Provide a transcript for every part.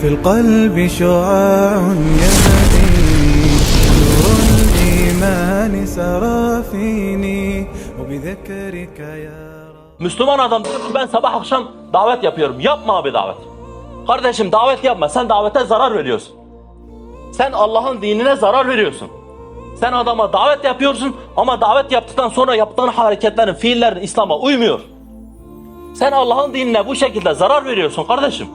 في القلب شعاع يهدي نور الإيمان سرى فيني وبذكرك يا رب Müslüman adam diyor ki ben sabah akşam davet yapıyorum. Yapma abi davet. Kardeşim davet yapma. Sen davete zarar veriyorsun. Sen Allah'ın dinine zarar veriyorsun. Sen adama davet yapıyorsun ama davet yaptıktan sonra yaptığın hareketlerin, fiillerin İslam'a uymuyor. Sen Allah'ın dinine bu şekilde zarar veriyorsun kardeşim.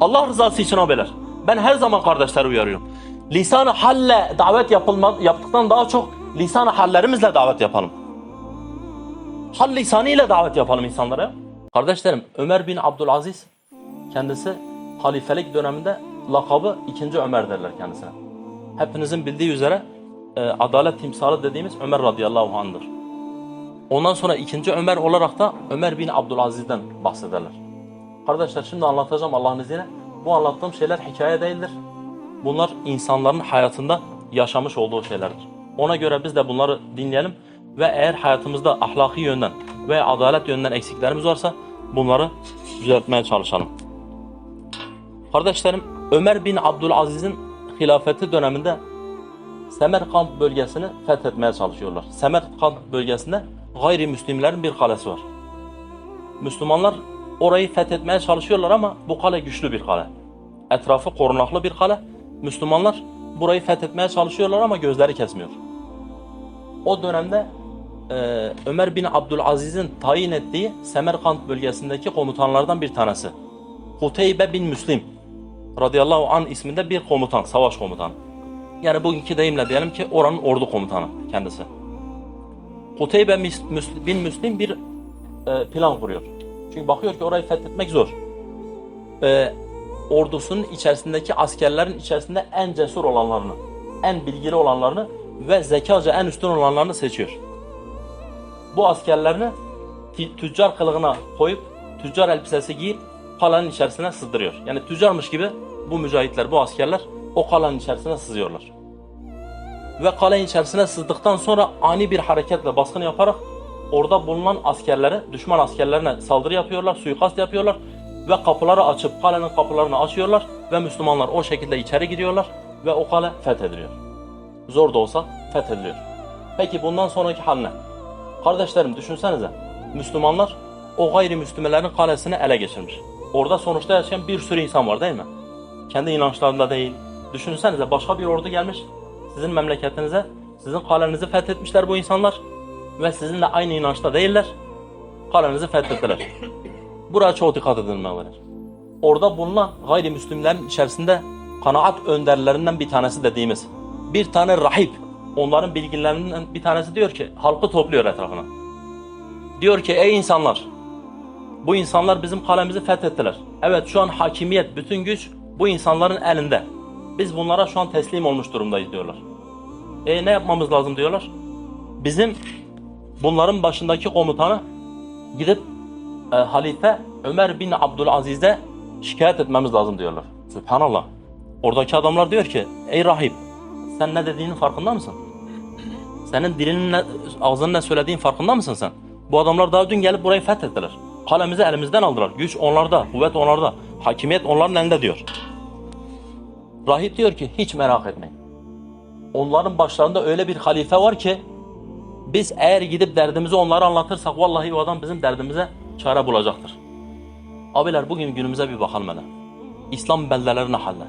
Allah rızası için abiler. Ben her zaman kardeşleri uyarıyorum. Lisan-ı halle davet yapılma, yaptıktan daha çok lisan-ı hallerimizle davet yapalım. Hal lisanıyla davet yapalım insanlara. Kardeşlerim Ömer bin Abdülaziz kendisi halifelik döneminde lakabı 2. Ömer derler kendisine. Hepinizin bildiği üzere e, adalet timsalı dediğimiz Ömer radıyallahu anh'dır. Ondan sonra 2. Ömer olarak da Ömer bin Abdülaziz'den bahsederler. Kardeşler şimdi anlatacağım Allah'ın izniyle. Bu anlattığım şeyler hikaye değildir. Bunlar insanların hayatında yaşamış olduğu şeylerdir. Ona göre biz de bunları dinleyelim ve eğer hayatımızda ahlaki yönden ve adalet yönden eksiklerimiz varsa bunları düzeltmeye çalışalım. Kardeşlerim Ömer bin Abdülaziz'in hilafeti döneminde Semerkant bölgesini fethetmeye çalışıyorlar. Semerkant bölgesinde gayrimüslimlerin bir kalesi var. Müslümanlar orayı fethetmeye çalışıyorlar ama bu kale güçlü bir kale. Etrafı korunaklı bir kale. Müslümanlar burayı fethetmeye çalışıyorlar ama gözleri kesmiyor. O dönemde e, Ömer bin Abdülaziz'in tayin ettiği Semerkant bölgesindeki komutanlardan bir tanesi. Huteybe bin Müslim radıyallahu an isminde bir komutan, savaş komutanı. Yani bugünkü deyimle diyelim ki oranın ordu komutanı kendisi. Huteybe bin Müslim bir e, plan kuruyor. Çünkü bakıyor ki orayı fethetmek zor. E, ordusunun içerisindeki askerlerin içerisinde en cesur olanlarını, en bilgili olanlarını ve zekaca en üstün olanlarını seçiyor. Bu askerlerini tü- tüccar kılığına koyup tüccar elbisesi giyip kalanın içerisine sızdırıyor. Yani tüccarmış gibi bu mücahitler, bu askerler o kalanın içerisine sızıyorlar. Ve kalenin içerisine sızdıktan sonra ani bir hareketle baskın yaparak orada bulunan askerlere, düşman askerlerine saldırı yapıyorlar, suikast yapıyorlar ve kapıları açıp kalenin kapılarını açıyorlar ve Müslümanlar o şekilde içeri giriyorlar ve o kale fethediliyor. Zor da olsa fethediliyor. Peki bundan sonraki hal ne? Kardeşlerim düşünsenize. Müslümanlar o gayrimüslimlerin kalesini ele geçirmiş. Orada sonuçta yaşayan bir sürü insan var değil mi? Kendi inançlarında değil. Düşünsenize başka bir ordu gelmiş. Sizin memleketinize, sizin kalenizi fethetmişler bu insanlar. Ve sizinle aynı inançta değiller. Kalenizi fethettiler. Buraya çok dikkat edilmelidir. Orada bulunan gayrimüslimlerin içerisinde kanaat önderlerinden bir tanesi dediğimiz bir tane rahip onların bilgilerinden bir tanesi diyor ki halkı topluyor etrafına. Diyor ki ey insanlar bu insanlar bizim kalemizi fethettiler. Evet şu an hakimiyet, bütün güç bu insanların elinde. Biz bunlara şu an teslim olmuş durumdayız diyorlar. E ne yapmamız lazım diyorlar. Bizim bunların başındaki komutanı gidip e, halife Ömer bin Abdülaziz'e şikayet etmemiz lazım diyorlar. Sübhanallah. Oradaki adamlar diyor ki ey rahip sen ne dediğinin farkında mısın? Senin dilinin ne, ağzının ne söylediğin farkında mısın sen? Bu adamlar daha dün gelip burayı fethettiler. Kalemizi elimizden aldılar. Güç onlarda, kuvvet onlarda, hakimiyet onların elinde diyor. Rahip diyor ki hiç merak etmeyin. Onların başlarında öyle bir halife var ki biz eğer gidip derdimizi onlara anlatırsak vallahi o adam bizim derdimize çare bulacaktır. Abiler bugün günümüze bir bakalım hele. İslam beldeleri ne halde?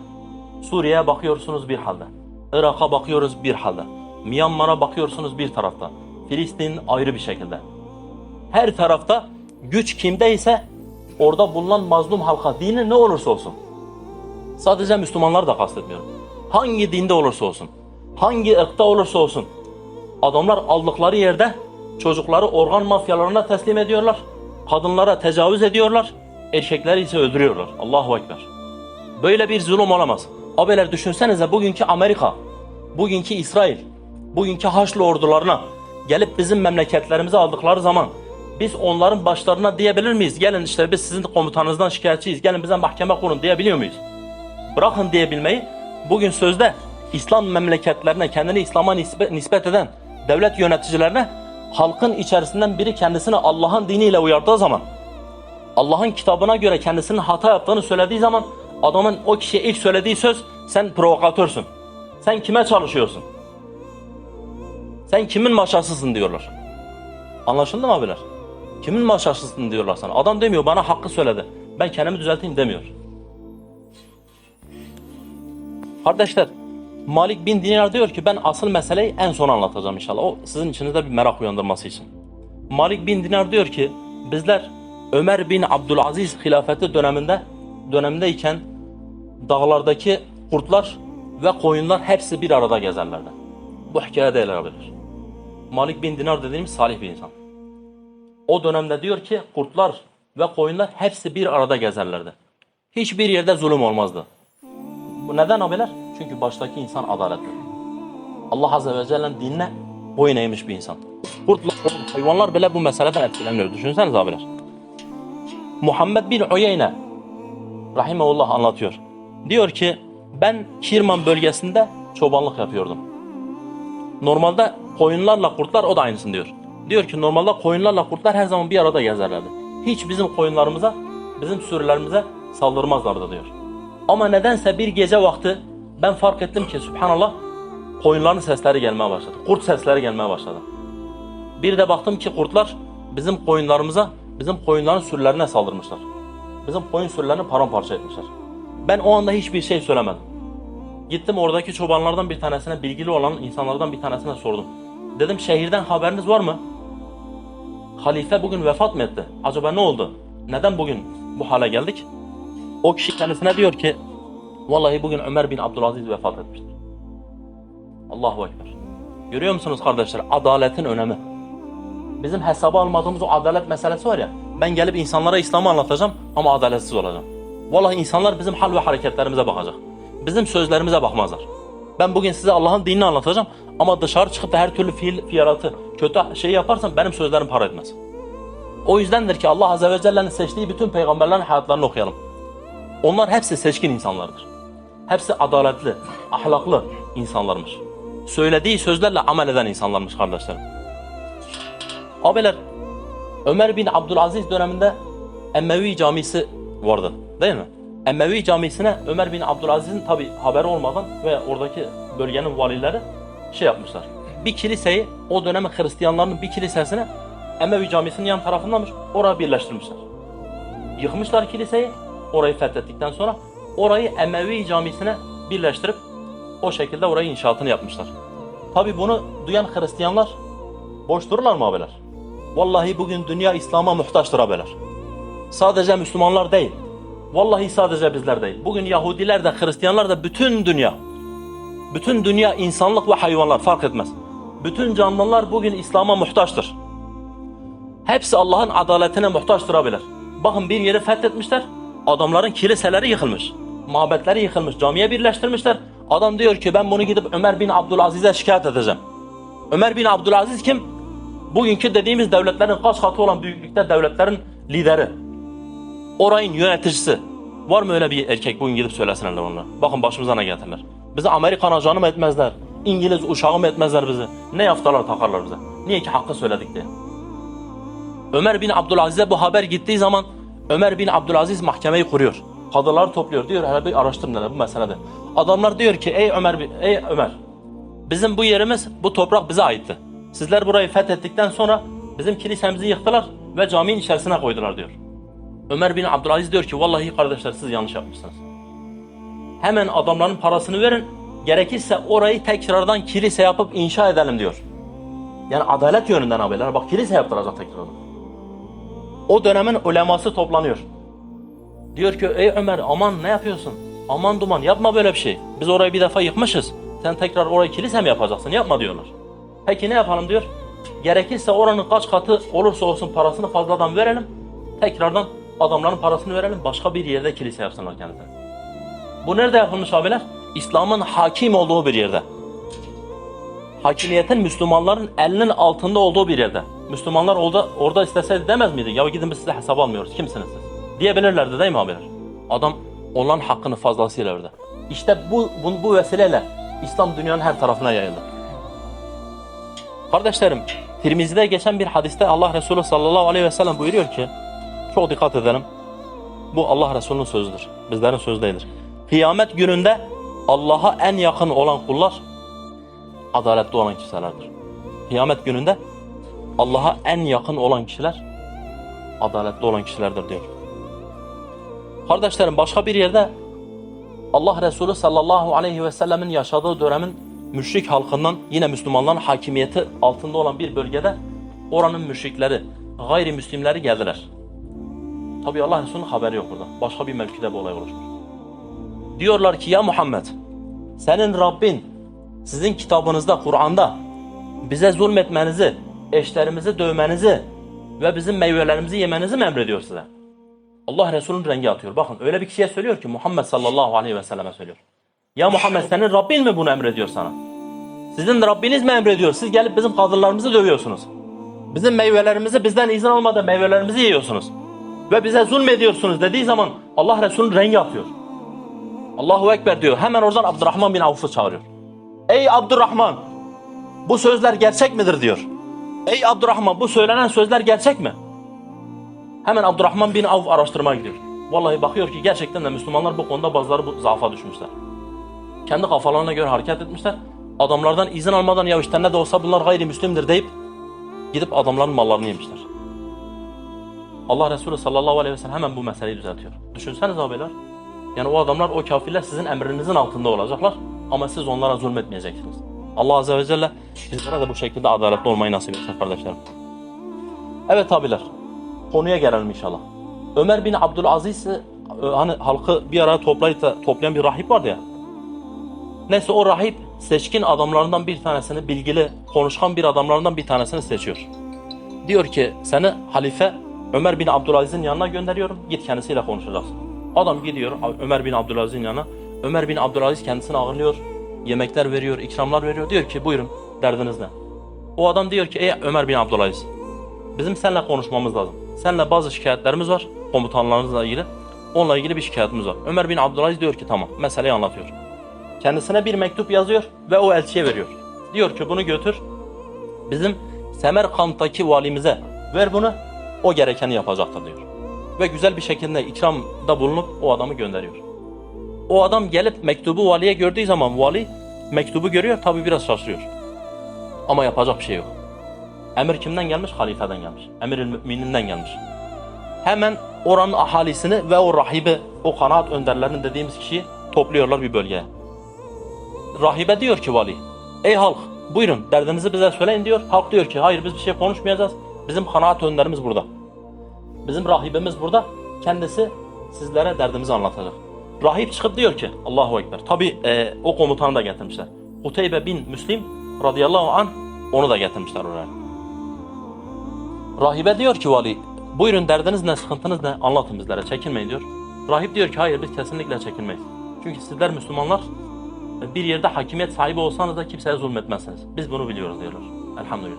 Suriye'ye bakıyorsunuz bir halde. Irak'a bakıyoruz bir halde. Myanmar'a bakıyorsunuz bir tarafta. Filistin ayrı bir şekilde. Her tarafta güç kimdeyse orada bulunan mazlum halka dini ne olursa olsun. Sadece Müslümanlar da kastetmiyorum. Hangi dinde olursa olsun, hangi ırkta olursa olsun. Adamlar aldıkları yerde çocukları organ mafyalarına teslim ediyorlar. Kadınlara tecavüz ediyorlar. Erkekleri ise öldürüyorlar. Allahu Ekber. Böyle bir zulüm olamaz. Abiler düşünsenize bugünkü Amerika, bugünkü İsrail, bugünkü Haçlı ordularına gelip bizim memleketlerimizi aldıkları zaman biz onların başlarına diyebilir miyiz? Gelin işte biz sizin komutanınızdan şikayetçiyiz. Gelin bize mahkeme kurun diyebiliyor muyuz? Bırakın diyebilmeyi bugün sözde İslam memleketlerine kendini İslam'a nispet eden devlet yöneticilerine halkın içerisinden biri kendisini Allah'ın diniyle uyardığı zaman Allah'ın kitabına göre kendisinin hata yaptığını söylediği zaman Adamın o kişiye ilk söylediği söz sen provokatörsün. Sen kime çalışıyorsun? Sen kimin maşasısın diyorlar. Anlaşıldı mı abiler? Kimin maşasısın diyorlar sana. Adam demiyor bana hakkı söyledi. Ben kendimi düzelteyim demiyor. Kardeşler Malik bin Dinar diyor ki ben asıl meseleyi en son anlatacağım inşallah. O sizin içinizde bir merak uyandırması için. Malik bin Dinar diyor ki bizler Ömer bin Abdülaziz hilafeti döneminde dönemindeyken dağlardaki kurtlar ve koyunlar hepsi bir arada gezerlerdi. Bu hikaye değil abiler. Malik bin Dinar dediğimiz salih bir insan. O dönemde diyor ki kurtlar ve koyunlar hepsi bir arada gezerlerdi. Hiçbir yerde zulüm olmazdı. Bu neden abiler? Çünkü baştaki insan adaletli. Allah Azze ve Celle'nin dinine boyun eğmiş bir insan. Kurtlar, hayvanlar bile bu meseleden etkileniyor. Düşünsenize abiler. Muhammed bin Uyeyne Rahimullah anlatıyor. Diyor ki ben Kirman bölgesinde çobanlık yapıyordum. Normalde koyunlarla kurtlar o da aynısını diyor. Diyor ki normalde koyunlarla kurtlar her zaman bir arada gezerlerdi. Hiç bizim koyunlarımıza, bizim sürülerimize saldırmazlardı diyor. Ama nedense bir gece vakti ben fark ettim ki subhanallah koyunların sesleri gelmeye başladı. Kurt sesleri gelmeye başladı. Bir de baktım ki kurtlar bizim koyunlarımıza, bizim koyunların sürülerine saldırmışlar. Bizim koyun sürülerini paramparça etmişler. Ben o anda hiçbir şey söylemedim. Gittim oradaki çobanlardan bir tanesine, bilgili olan insanlardan bir tanesine sordum. Dedim şehirden haberiniz var mı? Halife bugün vefat mı etti? Acaba ne oldu? Neden bugün bu hale geldik? O kişi kendisine diyor ki Vallahi bugün Ömer bin Abdülaziz vefat etmiştir. Allahu Ekber. Görüyor musunuz kardeşler? Adaletin önemi. Bizim hesaba almadığımız o adalet meselesi var ya. Ben gelip insanlara İslam'ı anlatacağım ama adaletsiz olacağım. Vallahi insanlar bizim hal ve hareketlerimize bakacak. Bizim sözlerimize bakmazlar. Ben bugün size Allah'ın dinini anlatacağım ama dışarı çıkıp da her türlü fiil, fiyaratı, kötü şey yaparsam benim sözlerim para etmez. O yüzdendir ki Allah Azze ve Celle'nin seçtiği bütün peygamberlerin hayatlarını okuyalım. Onlar hepsi seçkin insanlardır. Hepsi adaletli, ahlaklı insanlarmış. Söylediği sözlerle amel eden insanlarmış kardeşlerim. Abiler, Ömer bin Abdülaziz döneminde Emmevi camisi vardı değil mi? Emmevi camisine Ömer bin Abdülaziz'in tabi haberi olmadan ve oradaki bölgenin valileri şey yapmışlar. Bir kiliseyi o dönemin Hristiyanlarının bir kilisesini Emevi camisinin yan tarafındamış oraya birleştirmişler. Yıkmışlar kiliseyi orayı fethettikten sonra orayı Emevi camisine birleştirip o şekilde orayı inşaatını yapmışlar. Tabi bunu duyan Hristiyanlar boş dururlar mı abiler? Vallahi bugün dünya İslam'a muhtaçtır abiler. Sadece Müslümanlar değil. Vallahi sadece bizler değil. Bugün Yahudiler de Hristiyanlar da bütün dünya. Bütün dünya insanlık ve hayvanlar fark etmez. Bütün canlılar bugün İslam'a muhtaçtır. Hepsi Allah'ın adaletine muhtaçtır abiler. Bakın bir yeri fethetmişler. Adamların kiliseleri yıkılmış. Mabetleri yıkılmış. Camiye birleştirmişler. Adam diyor ki ben bunu gidip Ömer bin Abdülaziz'e şikayet edeceğim. Ömer bin Abdülaziz kim? Bugünkü dediğimiz devletlerin kaç katı olan büyüklükte devletlerin lideri. Orayın yöneticisi. Var mı öyle bir erkek bugün gidip söylesinler onlara? Bakın başımıza ne getirirler. Bizi Amerikan ajanı mı etmezler? İngiliz uşağı mı etmezler bizi? Ne yaftalar takarlar bize? Niye ki hakkı söyledik diye. Ömer bin Abdülaziz'e bu haber gittiği zaman Ömer bin Abdülaziz mahkemeyi kuruyor. Kadılar topluyor. Diyor hele bir araştırın dedi bu meselede. Adamlar diyor ki ey Ömer ey Ömer bizim bu yerimiz bu toprak bize aitti. Sizler burayı fethettikten sonra bizim kilisemizi yıktılar ve caminin içerisine koydular diyor. Ömer bin Abdülaziz diyor ki vallahi kardeşler siz yanlış yapmışsınız. Hemen adamların parasını verin. Gerekirse orayı tekrardan kilise yapıp inşa edelim diyor. Yani adalet yönünden abiler. Bak kilise yaptıracak tekrardan. O dönemin uleması toplanıyor. Diyor ki ey Ömer aman ne yapıyorsun? Aman duman yapma böyle bir şey. Biz orayı bir defa yıkmışız. Sen tekrar orayı kilise mi yapacaksın? Yapma diyorlar. Peki ne yapalım diyor. Gerekirse oranın kaç katı olursa olsun parasını fazladan verelim. Tekrardan adamların parasını verelim. Başka bir yerde kilise yapsınlar kendine. Bu nerede yapılmış abiler? İslam'ın hakim olduğu bir yerde. Hakimiyetin Müslümanların elinin altında olduğu bir yerde. Müslümanlar orada, orada isteseydi demez miydi? Ya gidin biz size hesap almıyoruz. Kimsiniz siz? Diyebilirlerdi değil mi abiler? Adam onların hakkını fazlasıyla verdi. İşte bu, bu, bu vesileyle İslam dünyanın her tarafına yayıldı. Kardeşlerim, Tirmizi'de geçen bir hadiste Allah Resulü sallallahu aleyhi ve sellem buyuruyor ki, çok dikkat edelim. Bu Allah Resulü'nün sözüdür. Bizlerin sözü değildir. Kıyamet gününde Allah'a en yakın olan kullar adaletli olan kimselerdir. Kıyamet gününde Allah'a en yakın olan kişiler adaletli olan kişilerdir diyor. Kardeşlerim başka bir yerde Allah Resulü sallallahu aleyhi ve sellemin yaşadığı dönemin müşrik halkından yine Müslümanların hakimiyeti altında olan bir bölgede oranın müşrikleri, gayrimüslimleri geldiler. Tabi Allah Resulü'nün haberi yok burada. Başka bir mevkide bu olay oluşmuş. Diyorlar ki ya Muhammed senin Rabbin sizin kitabınızda Kur'an'da bize zulmetmenizi, eşlerimizi dövmenizi ve bizim meyvelerimizi yemenizi mi emrediyor size? Allah Resulü'nün rengi atıyor. Bakın öyle bir kişiye söylüyor ki Muhammed sallallahu aleyhi ve selleme söylüyor. Ya Muhammed senin Rabbin mi bunu emrediyor sana? Sizin Rabbiniz mi emrediyor? Siz gelip bizim kadınlarımızı dövüyorsunuz. Bizim meyvelerimizi bizden izin almadan meyvelerimizi yiyorsunuz. Ve bize zulmediyorsunuz dediği zaman Allah Resulü'nün rengi atıyor. Allahu Ekber diyor. Hemen oradan Abdurrahman bin Avf'ı çağırıyor. Ey Abdurrahman! Bu sözler gerçek midir diyor. Ey Abdurrahman bu söylenen sözler gerçek mi? Hemen Abdurrahman bin Avf araştırmaya gidiyor. Vallahi bakıyor ki gerçekten de Müslümanlar bu konuda bazıları bu zaafa düşmüşler. Kendi kafalarına göre hareket etmişler. Adamlardan izin almadan ya işte ne de olsa bunlar gayrimüslimdir deyip gidip adamların mallarını yemişler. Allah Resulü sallallahu aleyhi ve sellem hemen bu meseleyi düzeltiyor. Düşünsenize abiler. Yani o adamlar, o kafirler sizin emrinizin altında olacaklar ama siz onlara zulmetmeyeceksiniz. Allah Azze ve Celle bizlere de bu şekilde adaletli olmayı nasip etsin kardeşlerim. Evet abiler, konuya gelelim inşallah. Ömer bin Abdülaziz e, hani halkı bir araya toplayıp toplayan bir rahip vardı ya. Neyse o rahip seçkin adamlarından bir tanesini, bilgili, konuşkan bir adamlarından bir tanesini seçiyor. Diyor ki seni halife Ömer bin Abdülaziz'in yanına gönderiyorum. Git kendisiyle konuşacaksın. Adam gidiyor Ömer bin Abdülaziz'in yanına. Ömer bin Abdülaziz kendisini ağırlıyor. Yemekler veriyor, ikramlar veriyor. Diyor ki buyurun derdiniz ne? O adam diyor ki ey Ömer bin Abdülaziz bizim seninle konuşmamız lazım. Seninle bazı şikayetlerimiz var komutanlarınızla ilgili. Onunla ilgili bir şikayetimiz var. Ömer bin Abdülaziz diyor ki tamam meseleyi anlatıyor. Kendisine bir mektup yazıyor ve o elçiye veriyor. Diyor ki bunu götür bizim Semerkant'taki valimize ver bunu o gerekeni yapacaktır diyor. Ve güzel bir şekilde ikramda bulunup o adamı gönderiyor. O adam gelip mektubu valiye gördüğü zaman vali mektubu görüyor tabi biraz şaşırıyor. Ama yapacak bir şey yok. Emir kimden gelmiş? Halifeden gelmiş. Emir mümininden gelmiş. Hemen oranın ahalisini ve o rahibi, o kanaat önderlerinin dediğimiz kişiyi topluyorlar bir bölgeye. Rahibe diyor ki vali, ey halk buyurun derdinizi bize söyleyin diyor. Halk diyor ki hayır biz bir şey konuşmayacağız. Bizim kanaat önderimiz burada. Bizim rahibimiz burada. Kendisi sizlere derdimizi anlatacak. Rahip çıkıp diyor ki Allahu Ekber. Tabi e, o komutanı da getirmişler. Uteybe bin Müslim radıyallahu an onu da getirmişler oraya. Rahibe diyor ki vali buyurun derdiniz ne sıkıntınız ne anlatın bizlere çekinmeyin diyor. Rahip diyor ki hayır biz kesinlikle çekinmeyiz. Çünkü sizler Müslümanlar bir yerde hakimiyet sahibi olsanız da kimseye zulmetmezsiniz. Biz bunu biliyoruz diyorlar. Elhamdülillah.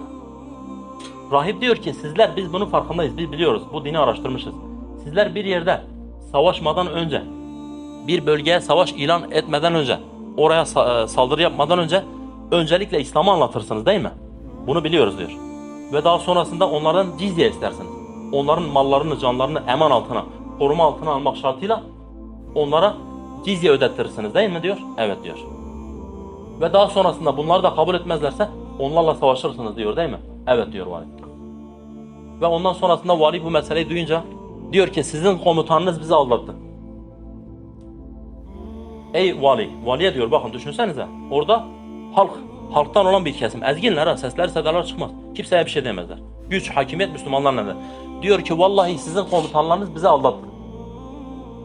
Rahip diyor ki sizler biz bunun farkındayız. Biz biliyoruz. Bu dini araştırmışız. Sizler bir yerde savaşmadan önce bir bölgeye savaş ilan etmeden önce oraya e, saldırı yapmadan önce öncelikle İslam'ı anlatırsınız değil mi? Bunu biliyoruz diyor. Ve daha sonrasında onlardan cizye istersiniz. Onların mallarını, canlarını eman altına, koruma altına almak şartıyla onlara cizye ödettirirsiniz değil mi diyor? Evet diyor. Ve daha sonrasında bunları da kabul etmezlerse onlarla savaşırsınız diyor değil mi? Evet diyor vali. Ve ondan sonrasında vali bu meseleyi duyunca diyor ki sizin komutanınız bizi aldattı. Ey vali, valiye diyor bakın düşünsenize orada halk, halktan olan bir kesim. Ezginler ha sesler sedalar çıkmaz. Kimseye bir şey demezler. Güç, hakimiyet Müslümanlar nedir? Diyor ki vallahi sizin komutanlarınız bizi aldattı.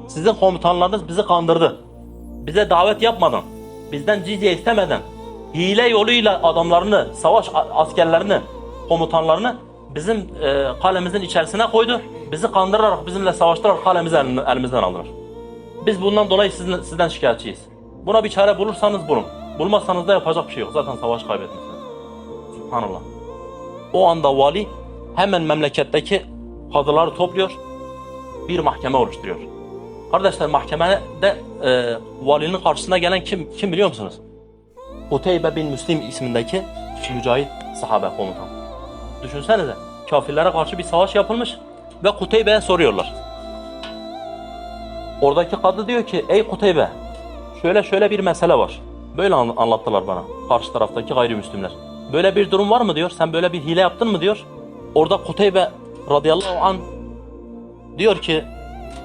Sizin komutanlarınız bizi kandırdı. Bize davet yapmadan, bizden cizye istemeden, hile yoluyla adamlarını, savaş askerlerini, komutanlarını bizim e, kalemizin içerisine koydu. Bizi kandırarak, bizimle savaştırarak kalemizi elimizden aldılar. Biz bundan dolayı sizden, sizden şikayetçiyiz. Buna bir çare bulursanız bulun. Bulmazsanız da yapacak bir şey yok. Zaten savaş kaybetmişsiniz. Subhanallah. O anda vali hemen memleketteki kadıları topluyor. Bir mahkeme oluşturuyor. Kardeşler mahkemede e, valinin karşısına gelen kim kim biliyor musunuz? Uteybe bin Müslim ismindeki mücahit sahabe komutan. Düşünsenize kafirlere karşı bir savaş yapılmış ve Kuteybe'ye soruyorlar. Oradaki kadı diyor ki ey Kuteybe şöyle şöyle bir mesele var. Böyle an- anlattılar bana karşı taraftaki gayrimüslimler. Böyle bir durum var mı diyor. Sen böyle bir hile yaptın mı diyor. Orada Kuteybe radıyallahu an diyor ki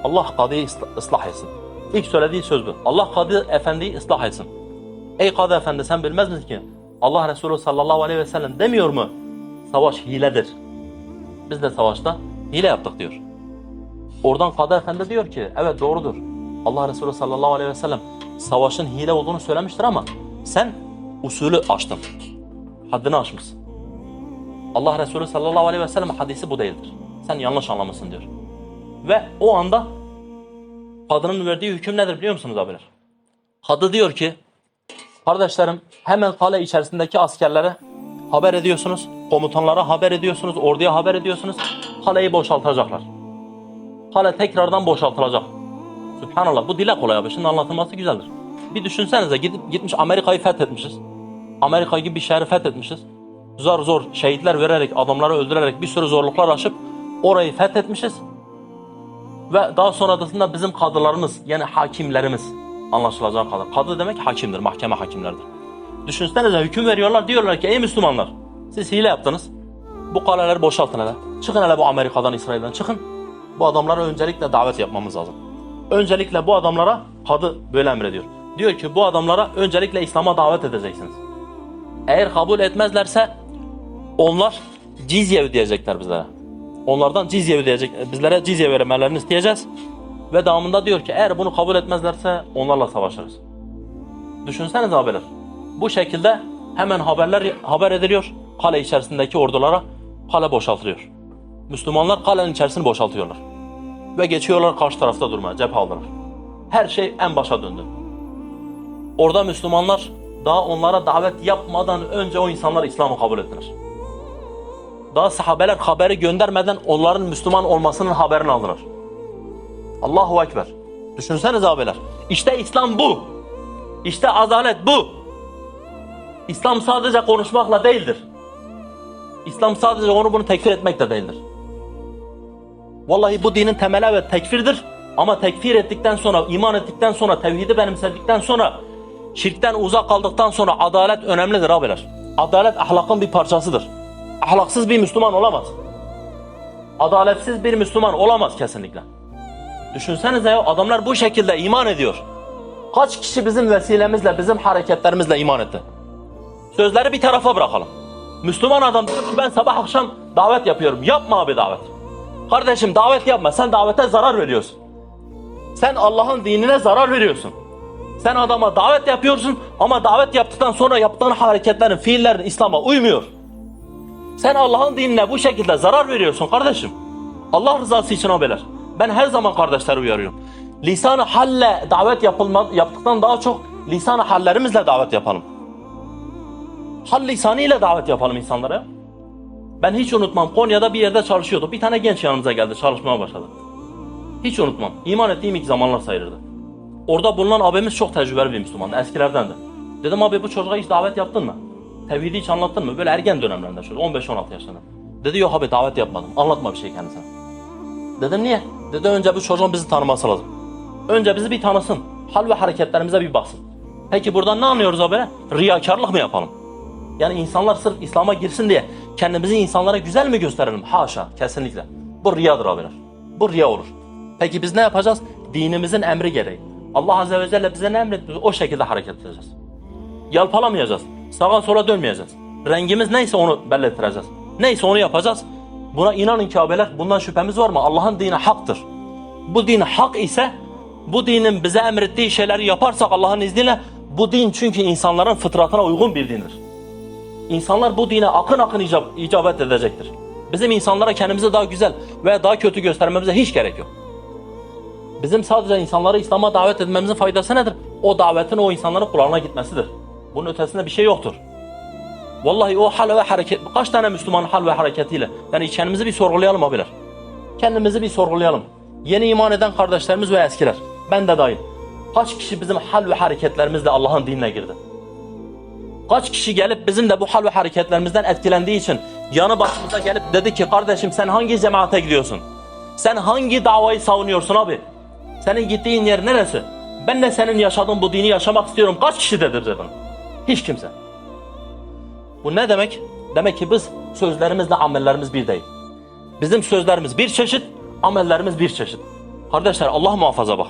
Allah kadıyı ıslah etsin. İlk söylediği söz bu. Allah kadı efendiyi ıslah etsin. Ey kadı efendi sen bilmez misin ki Allah Resulü sallallahu aleyhi ve sellem demiyor mu? Savaş hiledir. Biz de savaşta hile yaptık diyor. Oradan kadı efendi diyor ki evet doğrudur. Allah Resulü sallallahu aleyhi ve sellem savaşın hile olduğunu söylemiştir ama sen usulü aştın. Haddini aşmışsın. Allah Resulü sallallahu aleyhi ve sellem hadisi bu değildir. Sen yanlış anlamışsın diyor. Ve o anda kadının verdiği hüküm nedir biliyor musunuz abiler? Kadı diyor ki kardeşlerim hemen kale içerisindeki askerlere haber ediyorsunuz. Komutanlara haber ediyorsunuz. Orduya haber ediyorsunuz. Kaleyi boşaltacaklar. Kale tekrardan boşaltılacak. Subhanallah bu dile kolay abi. Şimdi anlatılması güzeldir. Bir düşünsenize gidip gitmiş Amerika'yı fethetmişiz. Amerika gibi bir şehri fethetmişiz. Zor zor şehitler vererek, adamları öldürerek bir sürü zorluklar aşıp orayı fethetmişiz. Ve daha sonrasında bizim kadılarımız yani hakimlerimiz anlaşılacağı kadar. Kadı demek hakimdir, mahkeme hakimleridir. Düşünsenize hüküm veriyorlar diyorlar ki ey Müslümanlar siz hile yaptınız. Bu kaleleri boşaltın hele. Çıkın hele bu Amerika'dan, İsrail'den çıkın. Bu adamlara öncelikle davet yapmamız lazım. Öncelikle bu adamlara kadı böyle emrediyor. Diyor ki bu adamlara öncelikle İslam'a davet edeceksiniz. Eğer kabul etmezlerse onlar cizye ödeyecekler bizlere. Onlardan cizye ödeyecek, bizlere cizye vermelerini isteyeceğiz. Ve devamında diyor ki eğer bunu kabul etmezlerse onlarla savaşırız. Düşünsenize haberler. Bu şekilde hemen haberler haber ediliyor kale içerisindeki ordulara. Kale boşaltılıyor. Müslümanlar kalenin içerisini boşaltıyorlar. Ve geçiyorlar karşı tarafta durmaya, cephe aldılar. Her şey en başa döndü. Orada Müslümanlar daha onlara davet yapmadan önce o insanlar İslam'ı kabul ettiler. Daha sahabeler haberi göndermeden onların Müslüman olmasının haberini aldılar. Allahu Ekber. Düşünsenize abiler. İşte İslam bu. İşte adalet bu. İslam sadece konuşmakla değildir. İslam sadece onu bunu tekfir etmek de değildir. Vallahi bu dinin temeli evet tekfirdir. Ama tekfir ettikten sonra, iman ettikten sonra, tevhidi benimsedikten sonra, şirkten uzak kaldıktan sonra adalet önemlidir abiler. Adalet ahlakın bir parçasıdır. Ahlaksız bir Müslüman olamaz. Adaletsiz bir Müslüman olamaz kesinlikle. Düşünsenize ya adamlar bu şekilde iman ediyor. Kaç kişi bizim vesilemizle, bizim hareketlerimizle iman etti? Sözleri bir tarafa bırakalım. Müslüman adam diyor ki ben sabah akşam davet yapıyorum. Yapma abi davet. Kardeşim davet yapma. Sen davete zarar veriyorsun. Sen Allah'ın dinine zarar veriyorsun. Sen adama davet yapıyorsun ama davet yaptıktan sonra yaptığın hareketlerin, fiillerin İslam'a uymuyor. Sen Allah'ın dinine bu şekilde zarar veriyorsun kardeşim. Allah rızası için haberler. Ben her zaman kardeşleri uyarıyorum. Lisan-ı halle davet yapılma, yaptıktan daha çok lisan-ı hallerimizle davet yapalım. Hal lisanıyla davet yapalım insanlara. Ben hiç unutmam Konya'da bir yerde çalışıyordu. Bir tane genç yanımıza geldi çalışmaya başladı. Hiç unutmam. İman ettiğim ilk zamanlar sayılırdı. Orada bulunan abimiz çok tecrübeli bir Müslümandı. Eskilerdendi. Dedim abi bu çocuğa hiç davet yaptın mı? Tevhidi hiç anlattın mı? Böyle ergen dönemlerinde şöyle 15-16 yaşında. Dedi yok abi davet yapmadım. Anlatma bir şey kendisine. Dedim niye? Dedi önce bu çocuğun bizi tanıması lazım. Önce bizi bir tanısın. Hal ve hareketlerimize bir baksın. Peki buradan ne anlıyoruz abi? Riyakarlık mı yapalım? Yani insanlar sırf İslam'a girsin diye kendimizi insanlara güzel mi gösterelim? Haşa kesinlikle. Bu riyadır abiler. Bu riya olur. Peki biz ne yapacağız? Dinimizin emri gereği. Allah Azze ve Celle bize ne emretti? O şekilde hareket edeceğiz. Yalpalamayacağız. Sağa sola dönmeyeceğiz. Rengimiz neyse onu belli ettireceğiz. Neyse onu yapacağız. Buna inanın ki abiler bundan şüphemiz var mı? Allah'ın dini haktır. Bu din hak ise bu dinin bize emrettiği şeyleri yaparsak Allah'ın izniyle bu din çünkü insanların fıtratına uygun bir dindir. İnsanlar bu dine akın akın icab icabet edecektir. Bizim insanlara kendimizi daha güzel veya daha kötü göstermemize hiç gerek yok. Bizim sadece insanları İslam'a davet etmemizin faydası nedir? O davetin o insanların kulağına gitmesidir. Bunun ötesinde bir şey yoktur. Vallahi o hal ve hareket, kaç tane Müslüman hal ve hareketiyle, yani kendimizi bir sorgulayalım abiler. Kendimizi bir sorgulayalım. Yeni iman eden kardeşlerimiz ve eskiler, ben de dahil. Kaç kişi bizim hal ve hareketlerimizle Allah'ın dinine girdi? Kaç kişi gelip bizim de bu hal ve hareketlerimizden etkilendiği için yanı başımıza gelip dedi ki kardeşim sen hangi cemaate gidiyorsun? Sen hangi davayı savunuyorsun abi? Senin gittiğin yer neresi? Ben de senin yaşadığın bu dini yaşamak istiyorum. Kaç kişi dedi bize bunu? Hiç kimse. Bu ne demek? Demek ki biz sözlerimizle amellerimiz bir değil. Bizim sözlerimiz bir çeşit, amellerimiz bir çeşit. Kardeşler Allah muhafaza bak.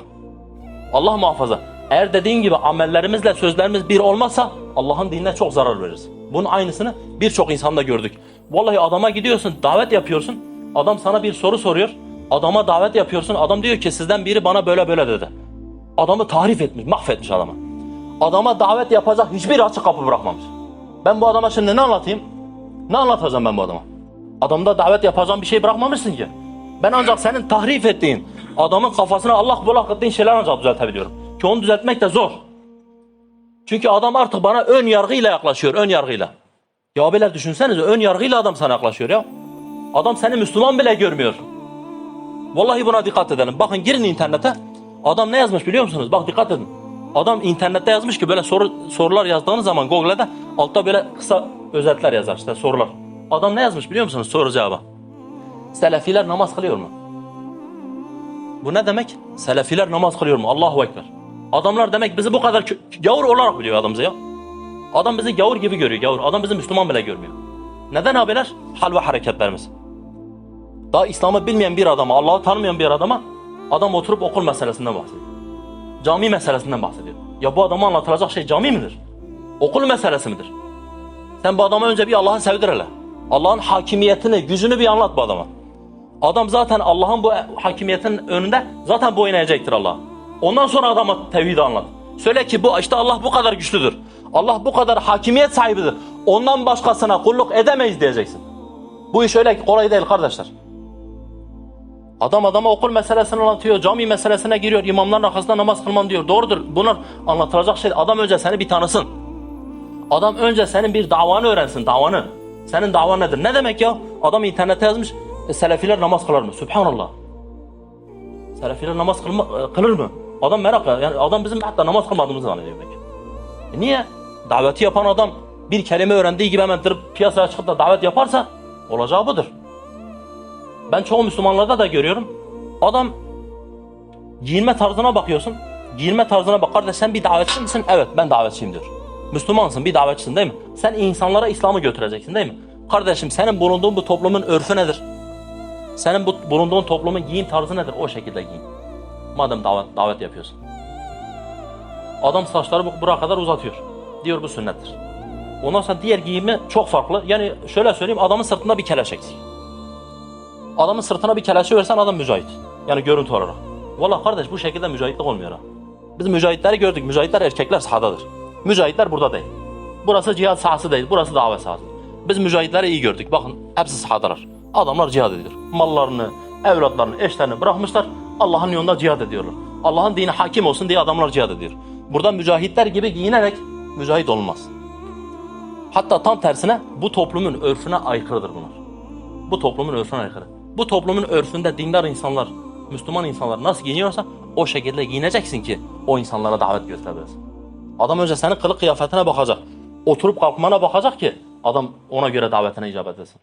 Allah muhafaza. Eğer dediğin gibi amellerimizle sözlerimiz bir olmazsa Allah'ın dinine çok zarar veririz. Bunun aynısını birçok insanda gördük. Vallahi adama gidiyorsun, davet yapıyorsun. Adam sana bir soru soruyor. Adama davet yapıyorsun. Adam diyor ki sizden biri bana böyle böyle dedi. Adamı tahrif etmiş, mahvetmiş adamı. Adama davet yapacak hiçbir açık kapı bırakmamış. Ben bu adama şimdi ne anlatayım? Ne anlatacağım ben bu adama? Adamda davet yapacağım bir şey bırakmamışsın ki. Ben ancak senin tahrif ettiğin, adamın kafasına Allah bulak ettiğin şeyler ancak düzeltebiliyorum. Ki onu düzeltmek de zor. Çünkü adam artık bana ön yargıyla yaklaşıyor, ön yargıyla. Ya abiler düşünsenize ön yargıyla adam sana yaklaşıyor ya. Adam seni Müslüman bile görmüyor. Vallahi buna dikkat edelim. Bakın girin internete. Adam ne yazmış biliyor musunuz? Bak dikkat edin. Adam internette yazmış ki böyle soru, sorular yazdığınız zaman Google'da altta böyle kısa özetler yazar işte sorular. Adam ne yazmış biliyor musunuz soru cevabı? Selefiler namaz kılıyor mu? Bu ne demek? Selefiler namaz kılıyor mu? Allahu Ekber. Adamlar demek bizi bu kadar gavur olarak biliyor adamızı ya. Adam bizi gavur gibi görüyor gavur. Adam bizi Müslüman bile görmüyor. Neden abiler? Hal ve hareketlerimiz. Daha İslam'ı bilmeyen bir adama, Allah'ı tanımayan bir adama adam oturup okul meselesinden bahsediyor. Cami meselesinden bahsediyor. Ya bu adama anlatılacak şey cami midir? Okul meselesi midir? Sen bu adama önce bir Allah'ı sevdir hele. Allah'ın hakimiyetini, gücünü bir anlat bu adama. Adam zaten Allah'ın bu hakimiyetin önünde zaten boyun eğecektir Allah. Ondan sonra adama tevhidi anlat. Söyle ki bu işte Allah bu kadar güçlüdür. Allah bu kadar hakimiyet sahibidir. Ondan başkasına kulluk edemeyiz diyeceksin. Bu iş öyle kolay değil kardeşler. Adam adama okul meselesini anlatıyor, cami meselesine giriyor, imamların arkasında namaz kılmam diyor. Doğrudur. Bunlar anlatılacak şey. Adam önce seni bir tanısın. Adam önce senin bir davanı öğrensin, davanı. Senin davan nedir? Ne demek ya? Adam internete yazmış, e, Selefiler namaz kılar mı? Subhanallah. Selefiler namaz kılma, e, kılır mı? Adam merak ya. Yani adam bizim hatta namaz kılmadığımızı zannediyor belki. E niye? Daveti yapan adam bir kelime öğrendiği gibi hemen tırıp piyasaya çıkıp da davet yaparsa olacağı budur. Ben çoğu Müslümanlarda da görüyorum. Adam giyinme tarzına bakıyorsun. Giyinme tarzına bak. Kardeş sen bir davetçi misin? Evet ben davetçiyim diyor. Müslümansın bir davetçisin değil mi? Sen insanlara İslam'ı götüreceksin değil mi? Kardeşim senin bulunduğun bu toplumun örfü nedir? Senin bu bulunduğun toplumun giyim tarzı nedir? O şekilde giyin. Madem davet, davet yapıyorsun. Adam saçları bu- buraya kadar uzatıyor. Diyor bu sünnettir. Ondan sonra diğer giyimi çok farklı. Yani şöyle söyleyeyim adamın sırtında bir keleş eksik. Adamın sırtına bir keleşi versen adam mücahit. Yani görüntü olarak. Valla kardeş bu şekilde mücahitlik olmuyor ha. Biz mücahitleri gördük. Mücahitler erkekler sahadadır. Mücahitler burada değil. Burası cihad sahası değil. Burası davet sahası. Biz mücahitleri iyi gördük. Bakın hepsi sahadalar. Adamlar cihad ediyor. Mallarını, evlatlarını, eşlerini bırakmışlar. Allah'ın yolunda cihad ediyorlar. Allah'ın dini hakim olsun diye adamlar cihad ediyor. Burada mücahitler gibi giyinerek mücahit olmaz. Hatta tam tersine bu toplumun örfüne aykırıdır bunlar. Bu toplumun örfüne aykırı. Bu toplumun örfünde dindar insanlar, Müslüman insanlar nasıl giyiniyorsa o şekilde giyineceksin ki o insanlara davet gösterebilirsin. Adam önce senin kılık kıyafetine bakacak. Oturup kalkmana bakacak ki adam ona göre davetine icabet etsin.